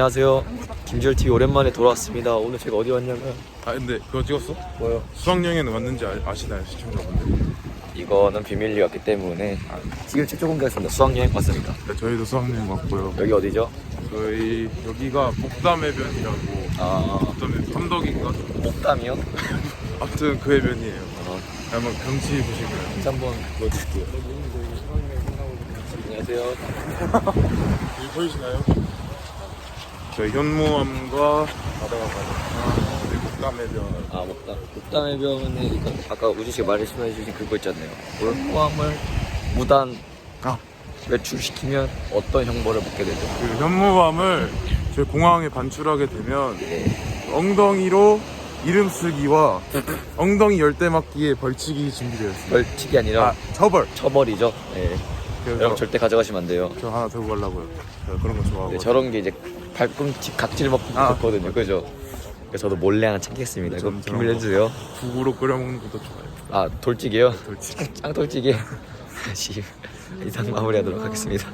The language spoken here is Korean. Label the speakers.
Speaker 1: 안녕하세요. 김지열 TV 오랜만에 돌아왔습니다. 오늘 제가 어디 왔냐면
Speaker 2: 아 근데 그거 찍었어?
Speaker 1: 뭐요?
Speaker 2: 수학여행은 왔는지 아, 시나요 시청자분들?
Speaker 1: 이거는 비밀이었기 때문에 지금 최초 공개했습니다. 수학여행 왔습니다.
Speaker 2: 네, 저희도 수학여행 왔고요.
Speaker 1: 여기 어디죠?
Speaker 2: 저희 여기가 목담해변이라고
Speaker 1: 아
Speaker 2: 목담해 삼덕인가?
Speaker 1: 목담이요?
Speaker 2: 아무튼 그 해변이에요.
Speaker 1: 어,
Speaker 2: 한번 경치 보시고요.
Speaker 1: 다시 한번 보여드릴게요. 안녕하세요.
Speaker 2: 여기 보이시나요? 저희 현무암과 바다가 네, 목담해변.
Speaker 1: 아 목담. 목담 해변에 이거 아까 우진 씨가 말씀해 주신 그거 있잖아요. 포함을 무단
Speaker 2: 아.
Speaker 1: 외출시키면 어떤 형벌을 받게 되죠?
Speaker 2: 그 현무암을 저희 공항에 반출하게 되면 엉덩이로 이름 쓰기와 엉덩이 열대 맞기에 벌칙이 준비되어 있습니다.
Speaker 1: 벌칙이 아니라
Speaker 2: 아 처벌.
Speaker 1: 처벌이죠. 네.
Speaker 2: 그래서
Speaker 1: 여러분 절대 가져가시면 안 돼요.
Speaker 2: 저 하나 들고 가려고요. 저 그런 거 좋아하고.
Speaker 1: 네, 저런 게 이제 발꿈치 각질 먹고
Speaker 2: 아.
Speaker 1: 좋거든요. 그죠? 그래서 저도 몰래 하나 챙겼습니다. 이거
Speaker 2: 저는 저런
Speaker 1: 비밀
Speaker 2: 거.
Speaker 1: 해주세요.
Speaker 2: 국으로 끓여 먹는 것도 좋아요.
Speaker 1: 아 돌찌개요?
Speaker 2: 돌치.
Speaker 1: 짱돌찌개. 다시 이상 마무리하도록 하겠습니다.